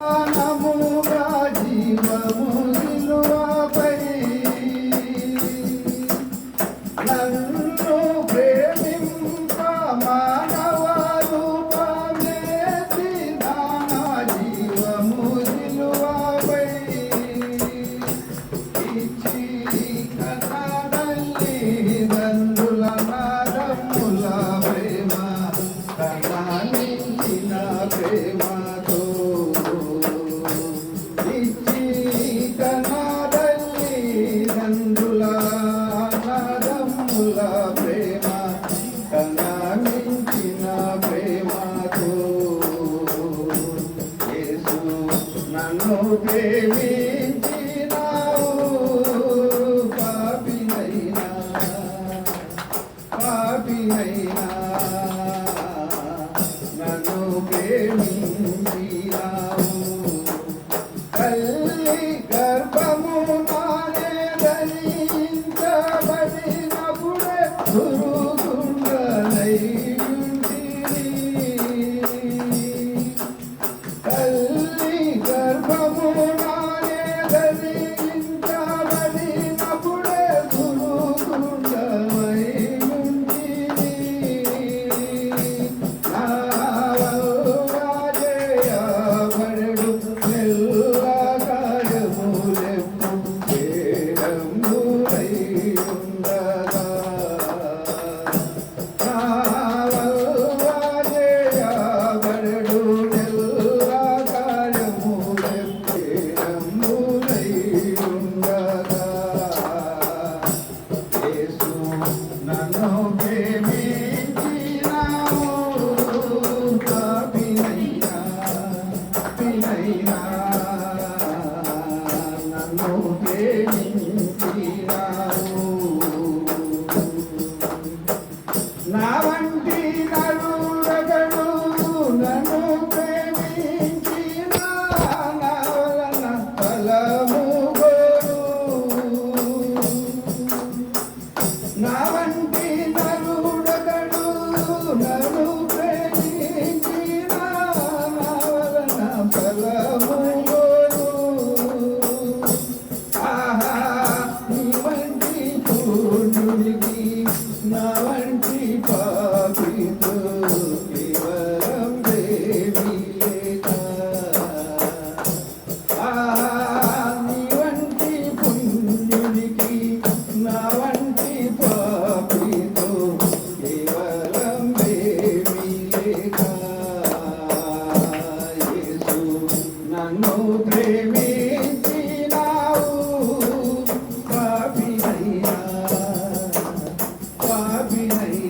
జీవము బంధుల ప్రేమ కనాలించిన ప్రేమతో యేసు నన్ను ప్రేమించినావు పాపినైనా పాపినైనా. నన్ను ప్రేమించి నా వంటి ప్రేమించినావు. పాపినైనా పాపినైనా